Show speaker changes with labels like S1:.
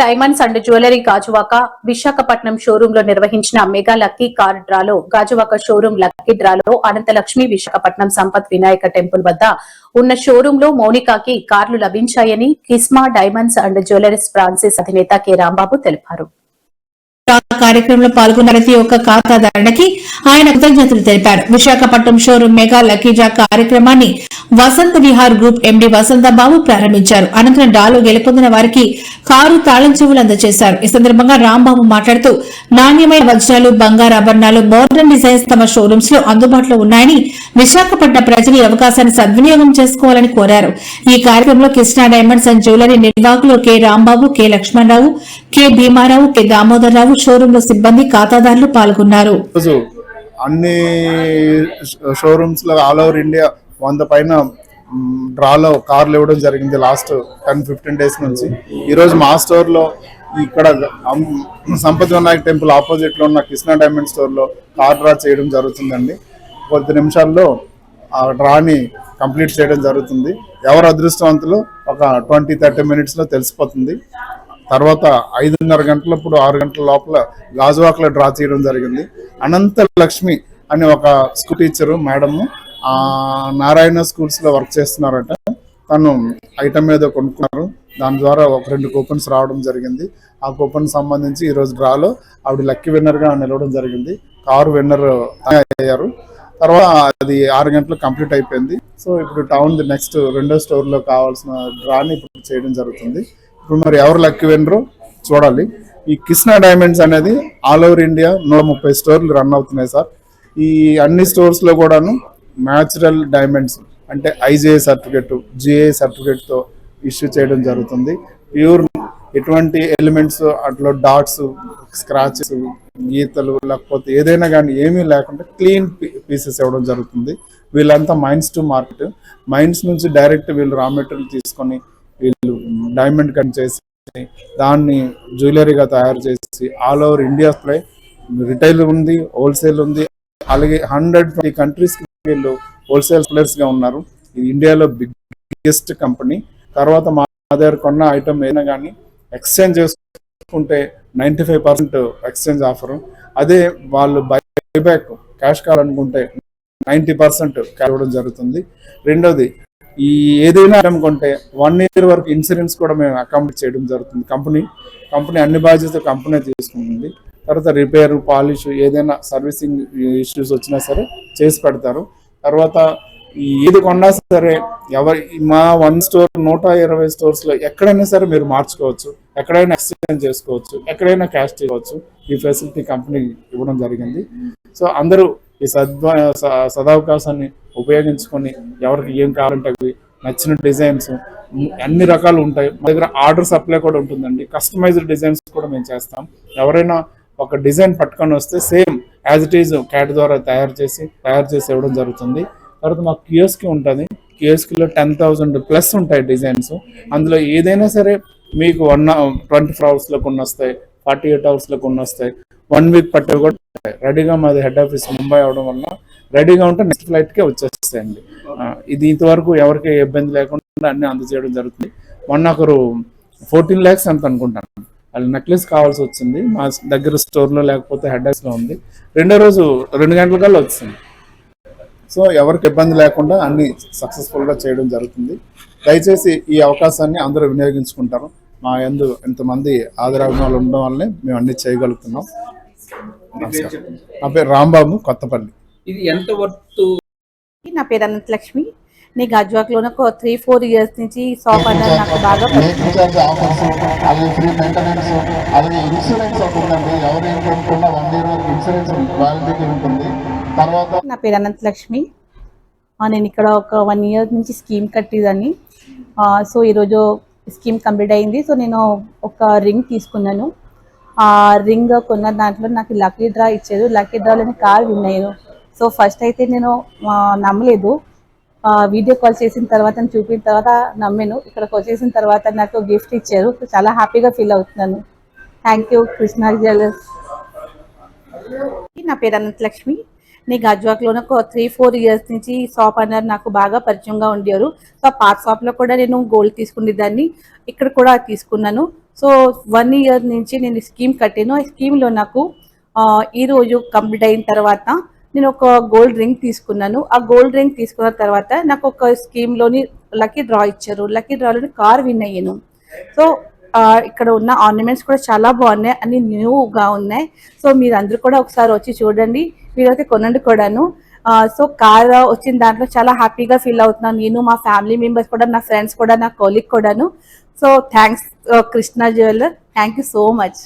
S1: Diamonds and jewellery Gajuwaka Visakhapatnam షోరూమ్లో నిర్వహించిన mega lucky car డ్రాలో Gajuwaka showroom lucky డ్రాలో Ananthalakshmi Visakhapatnam Sampath Vinayaka temple వద్ద ఉన్న షోరూమ్లో మౌనికాకి కార్లు లభించాయని కిస్మా డైమండ్స్ అండ్ జ్యువెలరీస్ ఫ్రాన్సిస్ అధినేత కె. రాంబాబు తెలిపారు.
S2: కార్యక్రమంలో పాల్గొన్న ప్రతి ఒక్క ఖాతాదారునికి ఆయన కృతజ్ఞతలు తెలిపారు. విశాఖపట్నం షోరూం మెగా లక్కీజా కార్యక్రమాన్ని వసంత విహార్ గ్రూప్ ఎండి వసంతబాబు ప్రారంభించారు. అనంతరం డాలో గెలుపొందిన వారికి కారు తాళం చెవులు అందజేశారు. ఈ సందర్భంగా రాంబాబు మాట్లాడుతూ నాణ్యమైన వజ్రాలు బంగారు ఆభరణాలు మోడర్న్ డిజైన్స్ తమ షోరూమ్స్లో అందుబాటులో ఉన్నాయని విశాఖపట్నం ప్రజలు ఈ అవకాశాన్ని సద్వినియోగం చేసుకోవాలని కోరారు. ఈ కార్యక్రమంలో కృష్ణా డైమండ్స్ అండ్ జ్యువెలరీ నిర్వాహకులు K. Rambabu K. Lakshmanarao K Bhimarao K Damodararao షోరూమ్లో సిబ్బంది ఖాతాదారులు పాల్గొన్నారు.
S3: అన్ని షోరూమ్స్లో ఆల్ ఓవర్ ఇండియా వంద పైన డ్రాలో కార్లు ఇవ్వడం జరిగింది లాస్ట్ టెన్ ఫిఫ్టీన్ డేస్ నుంచి. ఈరోజు మా స్టోర్లో ఇక్కడ సంపత్ వినాయక్ టెంపుల్ ఆపోజిట్లో ఉన్న కృష్ణా డైమండ్ స్టోర్లో కార్ డ్రా చేయడం జరుగుతుందండి. కొద్ది నిమిషాల్లో ఆ డ్రాని కంప్లీట్ చేయడం జరుగుతుంది. ఎవరు అదృష్టవంతులు ఒక ట్వంటీ థర్టీ మినిట్స్లో తెలిసిపోతుంది. తర్వాత ఐదున్నర గంటలప్పుడు ఆరు గంటల లోపల గాజువాకలో డ్రా చేయడం జరిగింది. అనంత లక్ష్మి అని ఒక స్కూల్ టీచరు మేడము ఆ నారాయణ స్కూల్స్లో వర్క్ చేస్తున్నారట. తను ఐటమ్ ఏదో కొనుక్కున్నారు. దాని ద్వారా ఒక రెండు కూపన్స్ రావడం జరిగింది. ఆ కూపన్ సంబంధించి ఈ రోజు డ్రాలో ఆవిడ లక్కీ విన్నర్గా నిలవడం జరిగింది. కారు విన్నర్ అయ్యారు తర్వాత అది ఆరు గంటలు కంప్లీట్ అయిపోయింది. సో ఇప్పుడు టౌన్ నెక్స్ట్ రెండో స్టోర్లో కావాల్సిన డ్రాని ఇప్పుడు చేయడం జరుగుతుంది. ఇప్పుడు మరి ఎవరు లక్కీ వినరు చూడాలి. ఈ కృష్ణా డైమండ్స్ అనేది ఆల్ ఓవర్ ఇండియా నూట ముప్పై స్టోర్లు రన్ అవుతున్నాయి సార్. ఈ అన్ని స్టోర్స్లో కూడాను న్యాచురల్ డైమండ్స్ అంటే ఐజీఏ సర్టిఫికెట్ జిఏ సర్టిఫికెట్తో ఇష్యూ చేయడం జరుగుతుంది. ప్యూర్ ఎటువంటి ఎలిమెంట్స్ అట్లా డాట్స్ స్క్రాచెస్ గీతలు లేకపోతే ఏదైనా కానీ ఏమీ లేకుండా క్లీన్ పీసెస్ ఇవ్వడం జరుగుతుంది. వీళ్ళంతా మైన్స్ టు మార్కెట్. మైన్స్ నుంచి డైరెక్ట్ వీళ్ళు రా మెటీరియల్ తీసుకొని వీళ్ళు డైమండ్ కట్ చేసి దాన్ని జ్యువెలరీగా తయారు చేసి all over India play retail ఉంది హోల్సేల్ ఉంది. అలాగే హండ్రెడ్ ట్వంటీ కంట్రీస్ వీళ్ళు హోల్సేల్ ప్లేయర్స్గా ఉన్నారు. ఇది ఇండియాలో బిగ్గెస్ట్ కంపెనీ తర్వాత మా దగ్గర కొన్న ఐటమ్ ఏదైనా కానీ ఎక్స్చేంజ్ చేసుకుంటే ninety five percent exchange offer అదే వాళ్ళు బైబ్యాక్ క్యాష్ కావాలనుకుంటే నైంటీ పర్సెంట్ ఇవ్వడం జరుగుతుంది. రెండోది ఈ ఏదైనా ఐటమ్ కొంటే వన్ ఇయర్ వరకు ఇన్సూరెన్స్ కూడా మేము అకామిడేట్ చేయడం జరుగుతుంది. కంపెనీ కంపెనీ అన్ని బాధ్యత కంపెనీ తీసుకుంటుంది. తర్వాత రిపేర్ పాలిష్ ఏదైనా సర్వీసింగ్ ఇష్యూస్ వచ్చినా సరే చేసి పెడతారు. తర్వాత ఏది కొన్నా సరే ఎవరి మా వన్ స్టోర్ నూట ఇరవై స్టోర్స్లో ఎక్కడైనా సరే మీరు మార్చుకోవచ్చు. ఎక్కడైనా ఎక్స్చేంజ్ చేసుకోవచ్చు. ఎక్కడైనా క్యాష్ చేయవచ్చు ఈ ఫెసిలిటీ కంపెనీ ఇవ్వడం జరిగింది. సో అందరూ ఈ సద్వా స- సదవకాశాన్ని ఉపయోగించుకొని ఎవరికి ఏం కావాలంటే అవి నచ్చిన డిజైన్స్ అన్ని రకాలు ఉంటాయి. మా దగ్గర ఆర్డర్ సప్లై కూడా ఉంటుందండి. కస్టమైజ్డ్ డిజైన్స్ కూడా మేము చేస్తాం. ఎవరైనా ఒక డిజైన్ పట్టుకొని వస్తే same as it is CAD ద్వారా తయారు చేసి తయారు చేసి ఇవ్వడం జరుగుతుంది. తర్వాత మాకు కియోస్కి ఉంటుంది. కియోస్కిలో టెన్ థౌజండ్ ప్లస్ ఉంటాయి డిజైన్స్. అందులో ఏదైనా సరే మీకు వన్ ట్వంటీ ఫోర్ అవర్స్లో కొన్ని వస్తాయి ఫార్టీ ఎయిట్ అవర్స్లో కొన్ని వస్తాయి వన్ వీక్ పట్టేవి కూడా ఉంటాయి రెడీగా మాది హెడ్ ఆఫీస్ ముంబై అవడం వల్ల రెడీగా ఉంటే నెక్స్ట్ ఫ్లైట్కే వచ్చేస్తాయండి. ఇది ఇంతవరకు ఎవరికి ఇబ్బంది లేకుండా అన్ని అందజేయడం జరుగుతుంది. మొన్న ఒకరు ఫోర్టీన్ ల్యాక్స్ అంత అనుకుంటాను. వాళ్ళు నెక్లెస్ కావాల్సి వచ్చింది. మా దగ్గర స్టోర్లో లేకపోతే హెడ్ ఆఫీస్లో ఉంది. రెండో రోజు రెండు గంటల కల్లా వచ్చింది. సో ఎవరికి ఇబ్బంది లేకుండా అన్ని సక్సెస్ఫుల్గా చేయడం జరుగుతుంది. దయచేసి ఈ అవకాశాన్ని అందరూ వినియోగించుకుంటారు. మా యందు ఇంతమంది ఆదరాభిమానులు ఉండడం వల్లనే మేము అన్ని చేయగలుగుతున్నాం. నమస్కారం. నా పేరు రాంబాబు కొత్తపల్లి.
S4: ఇది ఎంత వర్త్?
S5: నా పేరు అనంతలక్ష్మి. నీ గజ్వాక్లోనే ఒక త్రీ ఫోర్ ఇయర్స్ నుంచి షాప్ అనేది నాకు బాగా నా పేరు అనంతలక్ష్మి. ఆ, నేను ఇక్కడ ఒక వన్ ఇయర్ నుంచి స్కీమ్ కట్టేదాన్ని. ఆ, సో ఈరోజు స్కీమ్ కంప్లీట్ అయింది. సో నేను ఒక రింగ్ తీసుకున్నాను. రింగ్ కొన్న దాంట్లో నాకు లక్కీ డ్రా ఇచ్చారు లక్కీ డ్రాలోని కార్ విన్ అయ్యాను. సో ఫస్ట్ అయితే నేను నమ్మలేదు. వీడియో కాల్ చేసిన తర్వాత చూపిన తర్వాత నమ్మాను. ఇక్కడికి వచ్చేసిన తర్వాత నాకు గిఫ్ట్ ఇచ్చారు. చాలా హ్యాపీగా ఫీల్ అవుతున్నాను. Thank you Krishna jewellers. నా పేరు అనంతలక్ష్మి. నీ గజ్వాక్లోనే ఒక త్రీ ఫోర్ ఇయర్స్ నుంచి షాప్ అన్నారు. నాకు బాగా పరిచయంగా ఉండేవారు. సో ఆ పాత షాప్లో కూడా నేను గోల్డ్ తీసుకునేదాన్ని. ఇక్కడ కూడా తీసుకున్నాను. సో వన్ ఇయర్ నుంచి నేను స్కీమ్ కట్టాను. ఆ స్కీమ్లో నాకు ఈరోజు ఈ రోజు కంప్లీట్ అయిన తర్వాత నేను ఒక గోల్డ్ రింగ్ తీసుకున్నాను. ఆ గోల్డ్ రింగ్ తీసుకున్న తర్వాత నాకు ఒక స్కీమ్లోని లక్కీ డ్రా ఇచ్చారు. లక్కీ డ్రాలోని కార్ విన్ అయ్యాను. సో ఇక్కడ ఉన్న ఆర్నమెంట్స్ కూడా చాలా బాగున్నాయి. అన్ని న్యూగా ఉన్నాయి. సో మీరు అందరూ కూడా ఒకసారి వచ్చి చూడండి. మీరైతే కొనండి కూడాను. సో కార్ వచ్చిన దాంట్లో చాలా హ్యాపీగా ఫీల్ అవుతున్నాను నేను మా ఫ్యామిలీ మెంబర్స్ కూడా నా ఫ్రెండ్స్ కూడా నా కొలీగ్ కూడాను. So thanks Krishna jeweller. Thank you so much.